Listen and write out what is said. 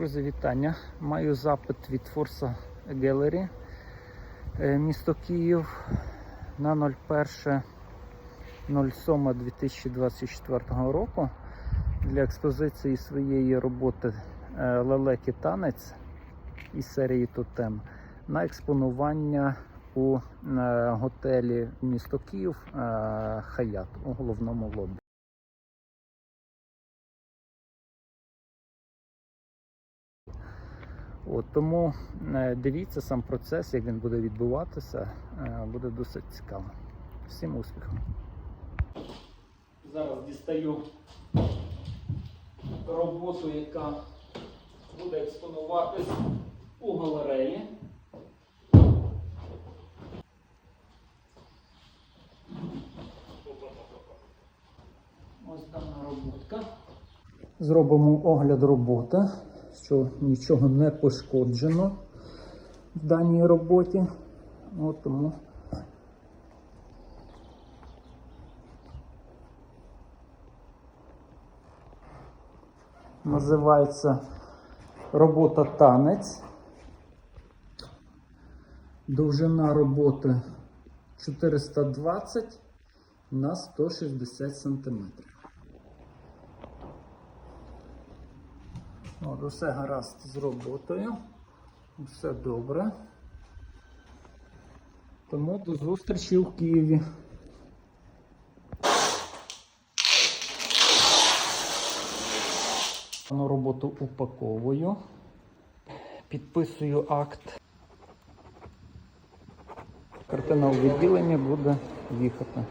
Друзі, вітання. Маю запит від Forza Gallery, е, місто Київ на 01.07.2024 року для експозиції своєї роботи е, Лелеки Танець із серії Тотем на експонування у е, готелі місто Київ Хаят у головному лобі. От, тому е, дивіться сам процес, як він буде відбуватися, е, буде досить цікаво. Всім успіху! Зараз дістаю роботу, яка буде експонуватись у галереї. Ось дана роботка. Зробимо огляд роботи, що нічого не пошкоджено в даній роботі. От тому називається робота танець. Довжина роботи 420 на 160 сантиметрів. От, усе гаразд з роботою. Все добре. Тому до зустрічі в Києві. На роботу упаковую. Підписую акт. Картина у відділенні буде їхати.